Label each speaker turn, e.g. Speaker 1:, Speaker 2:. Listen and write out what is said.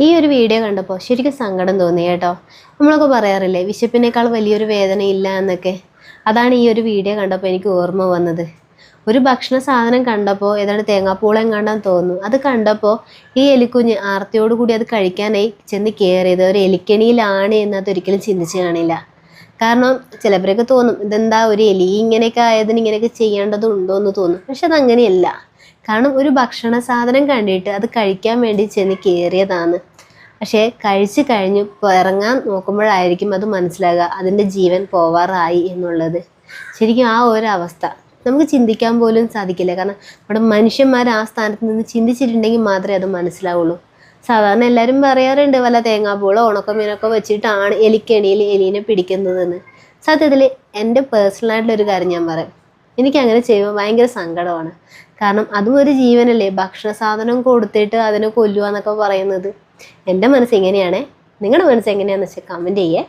Speaker 1: ഈ ഒരു വീഡിയോ കണ്ടപ്പോൾ ശരിക്കും സങ്കടം തോന്നി കേട്ടോ. നമ്മളൊക്കെ പറയാറില്ലേ വിശപ്പിനേക്കാൾ വലിയൊരു വേദന ഇല്ല എന്നൊക്കെ. അതാണ് ഈ ഒരു വീഡിയോ കണ്ടപ്പോൾ എനിക്ക് ഓർമ്മ വന്നത്. ഒരു ഭക്ഷണ സാധനം കണ്ടപ്പോൾ ഏതാണ്ട് തേങ്ങാപ്പൂളം കണ്ടാന്ന് തോന്നുന്നു. അത് കണ്ടപ്പോൾ ഈ എലിക്കുഞ്ഞ് ആർത്തിയോട് കൂടി അത് കഴിക്കാനായി ചെന്ന് കയറിയത് ഒരു എലിക്കണിയിലാണ് എന്ന് അതൊരിക്കലും ചിന്തിച്ചു കാണില്ല. കാരണം ചിലവരൊക്കെ തോന്നും ഇതെന്താ ഒരു എലി? ഇങ്ങനെയൊക്കെ ആയതിന് ഇങ്ങനെയൊക്കെ ചെയ്യേണ്ടതുണ്ടോ എന്ന് തോന്നും. പക്ഷെ അതങ്ങനെയല്ല. കാരണം ഒരു ഭക്ഷണ സാധനം കണ്ടിട്ട് അത് കഴിക്കാൻ വേണ്ടി ചെന്ന് കയറിയതാണ് പക്ഷേ കഴിച്ച് കഴിഞ്ഞ് ഇറങ്ങാൻ നോക്കുമ്പോഴായിരിക്കും അത് മനസ്സിലാകുക. അതിന്റെ ജീവൻ പോവാറായി എന്നുള്ളത്. ശരിക്കും ആ ഒരു അവസ്ഥ. നമുക്ക് ചിന്തിക്കാൻ പോലും സാധിക്കില്ല. കാരണം നമ്മുടെ മനുഷ്യന്മാർ ആ സ്ഥാനത്ത് നിന്ന് ചിന്തിച്ചിട്ടുണ്ടെങ്കിൽ മാത്രമേ അത് മനസ്സിലാവുള്ളൂ. സാധാരണ എല്ലാവരും പറയാറുണ്ട് വല്ല തേങ്ങാപ്പൂളോ ഉണക്കമീനൊക്കെ വെച്ചിട്ടാണ് എലിക്കണിയിൽ എലീനെ പിടിക്കുന്നതെന്ന്. സത്യത്തിൽ എന്റെ പേഴ്സണലായിട്ടുള്ളൊരു കാര്യം ഞാൻ പറയാം. എനിക്ക് അങ്ങനെ ചെയ്യുമ്പോൾ ഭയങ്കര സങ്കടമാണ്. കാരണം അതും ഒരു ജീവനല്ലേ. ഭക്ഷണ സാധനം കൊടുത്തിട്ട് അതിനെ കൊല്ലുക എന്നൊക്കെ പറയുന്നത്. എന്റെ മനസ്സ് ഇങ്ങനെയാണ്. നിങ്ങളുടെ മനസ്സ് എങ്ങനെയാണെന്ന് വെച്ചാൽ കമന്റ് ചെയ്യേ.